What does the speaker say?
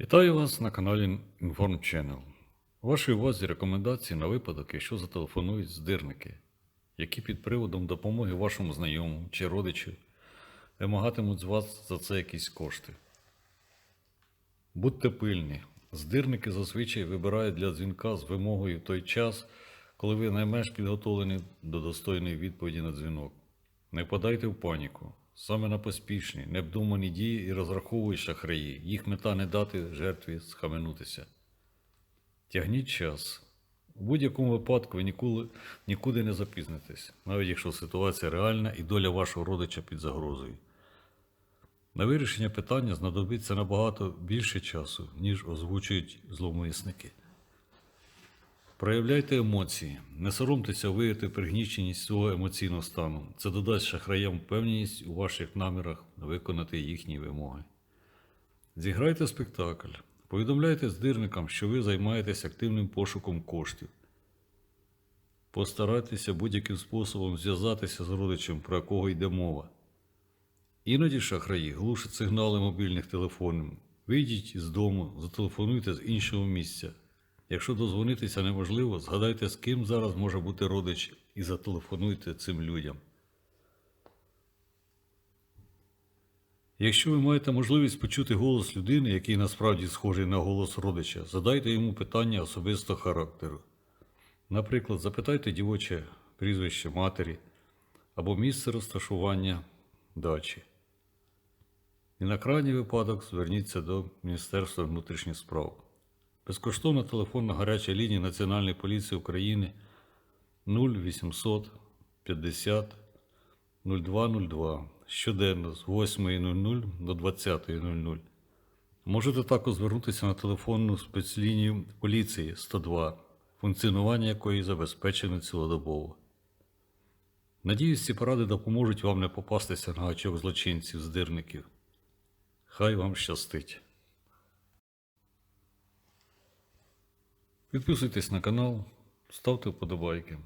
Вітаю вас на каналі Inform Channel. У вашій увазі рекомендації на випадок, якщо зателефонують здирники, які під приводом допомоги вашому знайомому чи родичу вимагатимуть з вас за це якісь кошти. Будьте пильні. Здирники зазвичай вибирають для дзвінка з вимогою той час, коли ви найменш підготовлені до достойної відповіді на дзвінок. Не впадайте в паніку. Саме на поспішні, необдумані дії і розраховують шахраї. Їх мета не дати жертві схаменутися. Тягніть час. У будь-якому випадку ви ніколи, нікуди не запізнитесь, навіть якщо ситуація реальна і доля вашого родича під загрозою. На вирішення питання знадобиться набагато більше часу, ніж озвучують зловмисники. Проявляйте емоції, не соромтеся виявити пригніченість свого емоційного стану. Це додасть шахраям впевненість у ваших намірах виконати їхні вимоги. Зіграйте спектакль. Повідомляйте здирникам, що ви займаєтесь активним пошуком коштів. Постарайтеся будь-яким способом зв'язатися з родичем, про якого йде мова. Іноді шахраї глушать сигнали мобільних телефонів. Вийдіть із дому, зателефонуйте з іншого місця. Якщо дозвонитися неможливо, згадайте, з ким зараз може бути родич, і зателефонуйте цим людям. Якщо ви маєте можливість почути голос людини, який насправді схожий на голос родича, задайте йому питання особистого характеру. Наприклад, запитайте дівоче прізвище матері або місце розташування дачі. І на крайній випадок зверніться до Міністерства внутрішніх справ. Безкоштовна телефонна гаряча лінія Національної поліції України 0800 50 0202 щоденно з 8.00 до 20.00. Можете також звернутися на телефонну спецлінію поліції 102, функціонування якої забезпечено цілодобово. Надіюсь, ці поради допоможуть вам не попастися на гачок злочинців, здирників. Хай вам щастить! Підписуйтесь на канал, ставте вподобайки.